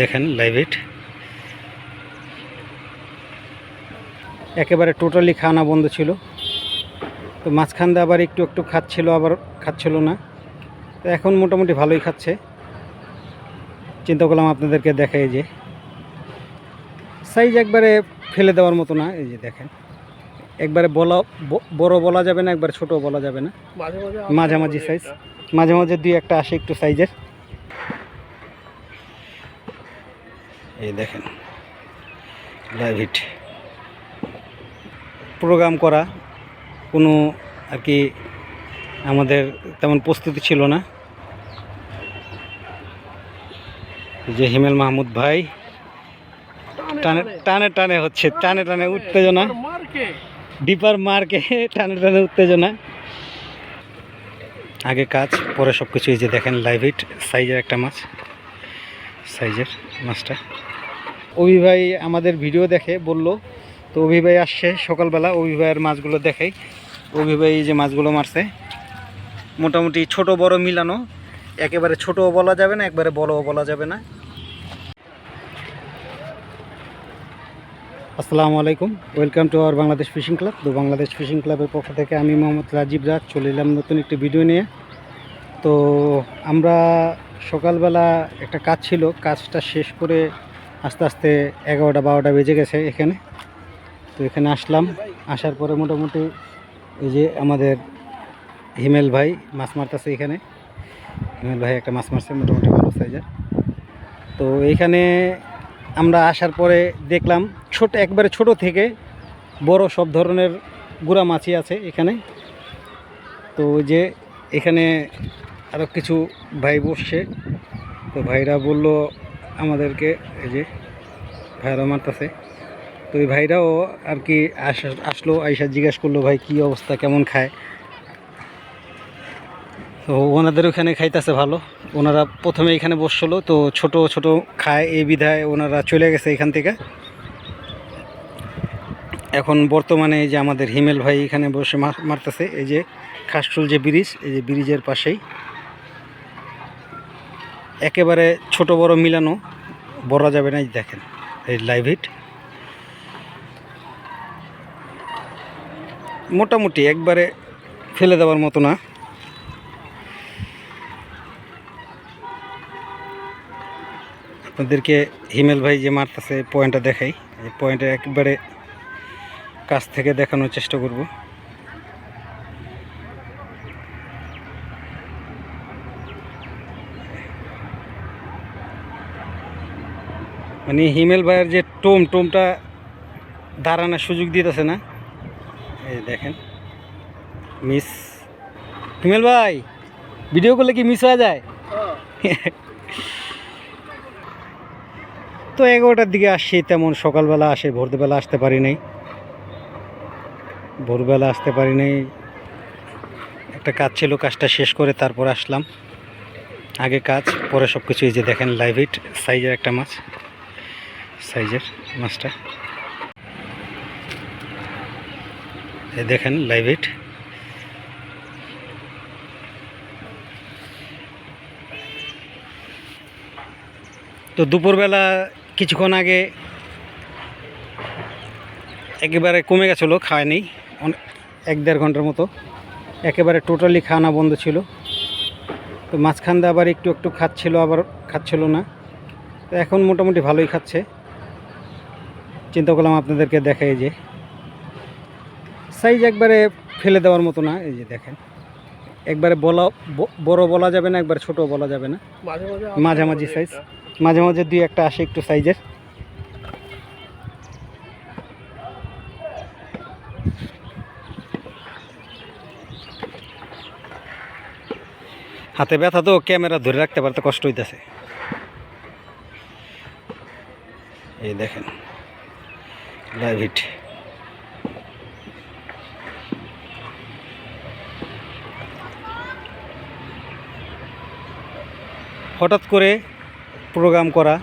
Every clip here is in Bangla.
দেখেন লাইভ ইট একেবারে টোটালি খাওয়ানো বন্ধ ছিল। তো মাঝখান দিয়ে আবার একটু একটু খাচ্ছিল আবার খাচ্ছিল না। তো এখন মোটামুটি ভালোই খাচ্ছে। চিন্তা করলাম আপনাদেরকে দেখাই যে সাইজ একবারে ফেলে দেওয়ার মতো না এই যে দেখেন। একবারে বলা বড় বলা যাবে না একবারে ছোট বলা যাবে না। মাঝে মাঝে মাঝামাঝি সাইজ মাঝে মাঝে দুই একটা আসে একটু সাইজের এই দেখেন লাইভ হিট প্রোগ্রাম করা, কোনো আর কি আমাদের তেমন প্রস্তুতি ছিল না। যে হিমেল মাহমুদ ভাই, টানে টানে টানে হচ্ছে, টানে টানে উত্তেজনা। ডিপার মার্কে টানে টানে উত্তেজনা। আগে কাজ, পরে সব কিছু যে দেখেন লাইভ হিট সাইজের একটা মাছ। সাইজের মাছটা। অভি ভাই আমাদের ভিডিও দেখে, বলল। তো অভি ভাই আসছে সকালবেলা, অভি ভাইয়ের মাছগুলো দেখাই অভি ভাই যে মাছগুলো মারছে। মোটামুটি ছোট, বড়, মিলানো। একেবারে ছোটও বলা যাবে না, একবারে বড়ও বলা যাবে না। আসসালামু আলাইকুম। Welcome to our Bangladesh fishing club. তো বাংলাদেশ ফিশিং ক্লাবের পক্ষ থেকে আমি মোহাম্মদ রাজীব রাজ চলে এলাম নতুন একটি ভিডিও নিয়ে। তো আমরা সকালবেলা একটা কাজ ছিল, কাজটা শেষ করে আস্তে আস্তে এগারোটা বারোটা বেজে গেছে এখানে। তো এখানে আসলাম, আসার পরে মোটামুটি এই যে আমাদের হিমেল ভাই মাছ মারতেছে এখানে। হিমেল ভাই একটা মাছ মারছে, মোটামুটি ভালো সাইজের তো এইখানে আমরা আসার পরে দেখলাম, ছোট, একবারে ছোট থেকে বড় সব ধরনের গুড়া মাছই আছে এখানে। তো যে এখানে আরও কিছু ভাই বসছে। তো ভাইরা বলল আমাদেরকে এই যে ভাইরা মারতেছে। তো ওই ভাইরাও আর কি আস- আসলো, আইসা জিজ্ঞেস করল, ভাই, কি অবস্থা? কেমন খায়? তো ওনাদের ওখানে খাইতেছে ভালো। ওনারা প্রথমে এখানে বসছিল তো ছোট ছোট খায় এই বিধায় ওনারা চলে গেছে এখান থেকে। এখন বর্তমানে এই যে আমাদের হিমেল ভাই এখানে বসে মার- মারতেছে, এই যে খাসটুল যে ব্রিজ, এই যে ব্রিজের পাশেই। একেবারে ছোট বড় মিলানো বলা যাবে না দেখেন, এই লাইভ হিট মোটামুটি একবারে ফেলে দেওয়ার মতো না। আপনাদেরকে হিমেল ভাই যে মারতেছে পয়েন্টটা দেখাই। এই পয়েন্টে একবারে কাছ থেকে দেখানোর চেষ্টা করব। মানে হিমেল ভাইয়ের যে টোম, টোমটা দাঁড়ানোর সুযোগ দিতেছে না। এই দেখেন মিস হিমেল ভাই ভিডিও করলে কি মিস হয়ে যায়? তো এগারোটার দিকে আসছি, তেমন সকালবেলা আসে, ভোরবেলা আসতে পারি নাই। ভোরবেলা আসতে পারি নাই। একটা কাজ ছিল, কাজটা শেষ করে তারপর আসলাম। আগে কাজ, পরে সব কিছু এই যে দেখেন লাইভ হিট সাইজের একটা মাছ। সাইজের মাছটা। দেখেন লাইভ হিট তো দুপুরবেলা কিছুক্ষণ আগে একেবারে কমে গেছিল খায়নি এক দেড় ঘণ্টার মতো। একেবারে টোটালি খাওয়ানো বন্ধ ছিল। তো মাঝখান দিয়ে আবার একটু একটু খাচ্ছিল, আবার খাচ্ছিল না। তো এখন মোটামুটি ভালোই খাচ্ছে। চিন্তা করলাম আপনাদেরকে দেখাই যে। সাইজ একবারে ফেলে দেওয়ার মতো না এই যে দেখেন। একবারে বলা বড় বলা যাবে না একবারে ছোট বলা যাবে না। মাঝে মাঝে মাঝামাঝি সাইজ মাঝে মাঝে দুই একটা আসে একটু সাইজের। হাতে ব্যথা তো ক্যামেরা ধরে রাখতে পারতে কষ্ট হইতেছে। এই দেখেন। লাইভ হঠাৎ করে প্রোগ্রাম করা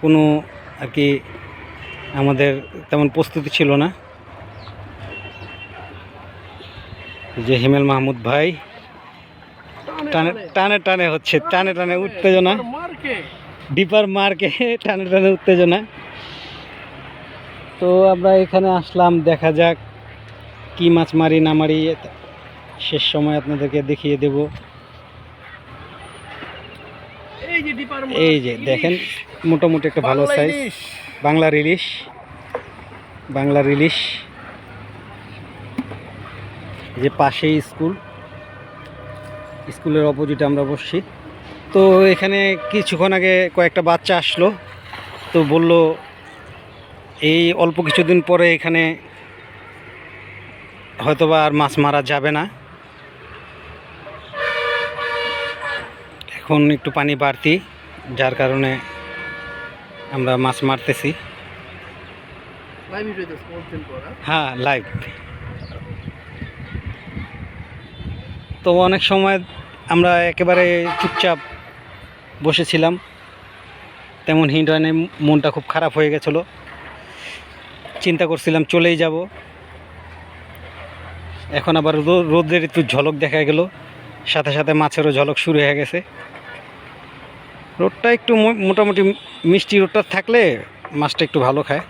কোনো আর কি আমাদের তেমন প্রস্তুতি ছিল না। যে হিমেল মাহমুদ ভাই টানে টানে টানে। হচ্ছে টানে টানে উত্তেজনা। ডিপার মার্কে টানে টানে উত্তেজনা। তো আমরা এখানে আসলাম দেখা যাক কি মাছ মারি না মারি শেষ সময় আপনাদেরকে দেখিয়ে দেব। এই যে দেখেন মোটামুটি একটা ভালো size Bangla relish. Bangla relish. এই যে পাশেই স্কুল। স্কুলের অপোজিটে আমরা বসছি। তো এখানে কিছুক্ষণ আগে কয়েকটা বাচ্চা আসলো। তো বলল এই অল্প কিছুদিন পরে এখানে হয়তোবা আর মাছ মারা যাবে না। এখন একটু পানি বাড়তি যার কারণে আমরা মাছ মারতেছি। হ্যাঁ? লাইভ তো অনেক সময় আমরা একেবারে চুপচাপ বসেছিলাম। তেমন হিন্ডানে মনটা খুব খারাপ হয়ে গেছিল। চিন্তা করছিলাম চলেই যাব। এখন আবার রোদের একটু ঝলক দেখা গেল। সাথে সাথে মাছেরও ঝলক শুরু হয়ে গেছে। রোদটা একটু মোটামুটি মিষ্টি রোদটা থাকলে মাছটা একটু ভালো খায়।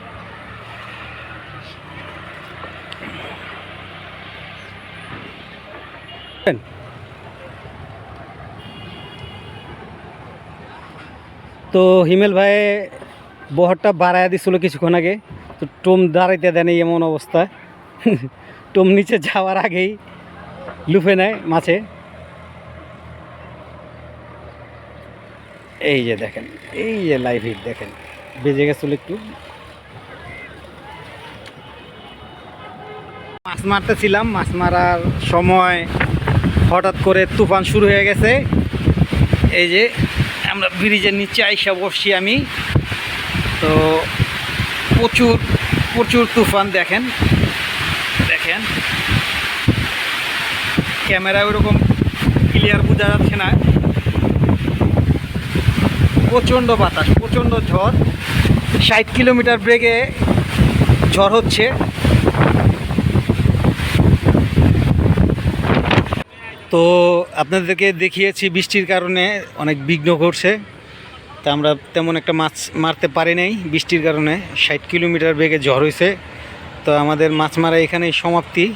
তো হিমেল ভাই, বহরটা বাড়ায় দিছিল কিছুক্ষণ আগে। তো টোম দাঁড়াইতে এই এমন অবস্থা। টোম নিচে যাওয়ার আগেই লুফে নেয় মাছে। এই যে দেখেন, এই যে লাইভ হিট দেখেন, বেজে গেছিল একটু। মাছ মারতেছিলাম, মাছ মারার সময় হঠাৎ করে তুফান শুরু হয়ে গেছে। এই যে আমরা ব্রিজের নিচে আইসা বসছি আমি। তো প্রচুর প্রচুর তুফান দেখেন। দেখেন। ক্যামেরা ওরকম ক্লিয়ার বোঝা যাচ্ছে না। প্রচণ্ড বাতাস, প্রচণ্ড ঝড়। ষাট কিলোমিটার ব্রেগে ঝড় হচ্ছে। তো আপনাদেরকে দেখিয়েছি বৃষ্টির কারণে অনেক বিঘ্ন ঘটছে। তা আমরা তেমন একটা মাছ মারতে পারি নাই। বৃষ্টির কারণে ষাট কিলোমিটার বেগে ঝড় হয়েছে তো আমাদের মাছ মারা এখানেই সমাপ্তি।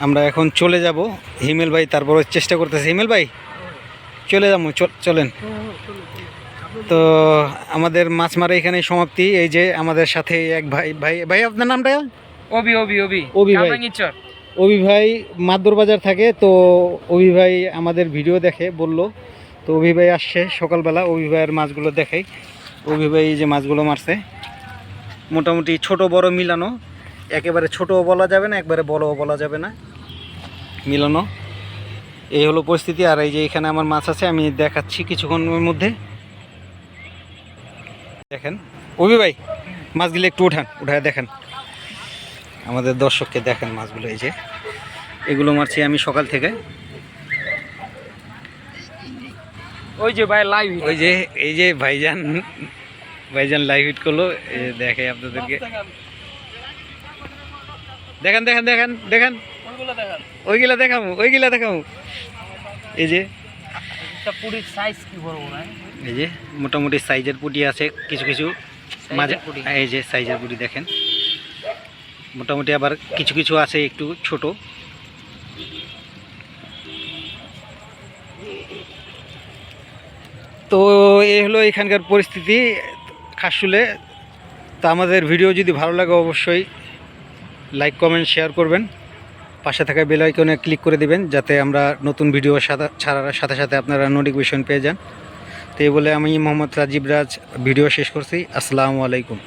আমরা এখন চলে যাব হিমেল ভাই তারপরে চেষ্টা করতেছে। হিমেল ভাই চলে যাব চল- চলেন। তো আমাদের মাছ মারা এখানেই সমাপ্তি। এই যে আমাদের সাথে এক ভাই ভাই ভাই আপনার নামটা? ওবি ওবি ওবি ওবি ভাই। অভি ভাই মাদুর বাজার থাকে। তো অভি ভাই আমাদের ভিডিও দেখে বলল তো অভি ভাই আসছে সকালবেলা, অভি ভাইয়ের মাছগুলো দেখাই। অভি ভাই এই যে মাছগুলো মারছে। মোটামুটি ছোট বড় মিলানো। একেবারে ছোটও বলা যাবে না, একবারে বড়ও বলা যাবে না। মিলানো। এই হলো পরিস্থিতি, আর এই যে এখানে আমার মাছ আছে, আমি দেখাচ্ছি কিছুক্ষণের মধ্যে। দেখেন। অভি ভাই, মাছগুলো একটু উঠান, উঠায় দেখেন। আমাদের দর্শককে দেখেন মাছগুলো এই যে। এগুলো মারছি আমি সকাল থেকে। ওই যে ভাই লাইভ ওই যে এই যে ভাইজান ভাইজান লাইভ হিট করল এই যে দেখে আপনাদেরকে। দেখেন। দেখেন দেখেন দেখেন ওইগুলা দেখামু ওইগুলা দেখামু। এই যে পুরির সাইজ কি বড় বড় এই যে মোটামুটি সাইজের পুটি আছে কিছু কিছু। মাঝে পুঁটি। এই যে সাইজের পুটি দেখেন। মোটামুটি আবার কিছু কিছু আছে একটু ছোট। তো এই হলো এখানকার পরিস্থিতি খাসুলে। তো আমাদের ভিডিও যদি ভালো লাগে অবশ্যই লাইক, কমেন্ট, শেয়ার করবেন। পাশে থাকা বেল আইকনে ক্লিক করে দিবেন যাতে আমরা নতুন ভিডিও ছাড়ার সাথে সাথে আপনারা নোটিফিকেশন পেয়ে যান। তো এই বলে আমি মোহাম্মদ রাজীব রাজ ভিডিও শেষ করছি। আসসালামু আলাইকুম।